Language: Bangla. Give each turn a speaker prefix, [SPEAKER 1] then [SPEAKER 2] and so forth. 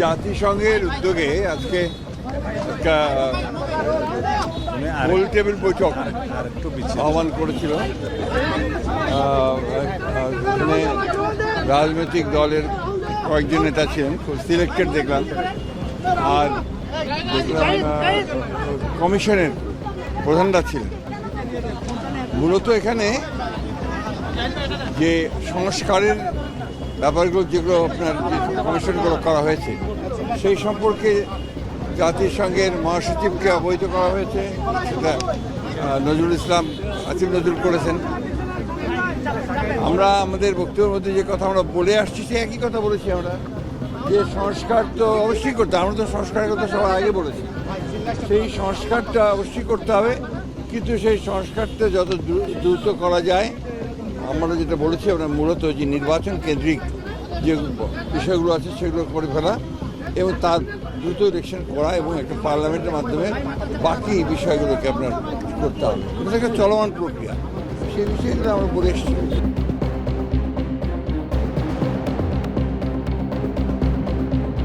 [SPEAKER 1] জাতিসংঘের উদ্যোগে আজকে একটা গোল টেবিল বৈঠক আহ্বান করেছিল। এখানে রাজনৈতিক দলের কয়েকজন নেতা ছিলেন খুব সিলেক্টেড দেখলাম। আর দেখলাম কমিশনের প্রধানরা ছিলেন। মূলত এখানে যে সংস্কারের ব্যাপারগুলো যেগুলো আপনার কমিশনগুলো করা হয়েছে, সেই সম্পর্কে জাতিসংঘের মহাসচিবকে অবহিত করা হয়েছে, সেটা নজরুল ইসলাম আসিফ নজরুল করেছেন আমরা আমাদের বক্তব্যের মধ্যে যে কথা আমরা বলে আসছি, সে একই কথা বলেছি আমরা যে সংস্কার তো অবশ্যই করতে। আমরা তো সংস্কারের কথা সবার আগে বলেছি সেই সংস্কারটা অবশ্যই করতে হবে, কিন্তু সেই সংস্কারটা যত দ্রু- দ্রুত করা যায় আমরা যেটা বলেছি, আমরা মূলত যে নির্বাচন কেন্দ্রিক যে বিষয়গুলো আছে, সেগুলো করে ফেলা এবং তার দ্রুত ইলেকশন করা এবং একটা পার্লামেন্টের মাধ্যমে বাকি বিষয়গুলোকে আপনার করতে হবে। এটা একটা চলমান প্রক্রিয়া। সেই বিষয়গুলো আমরা বলে এসেছি।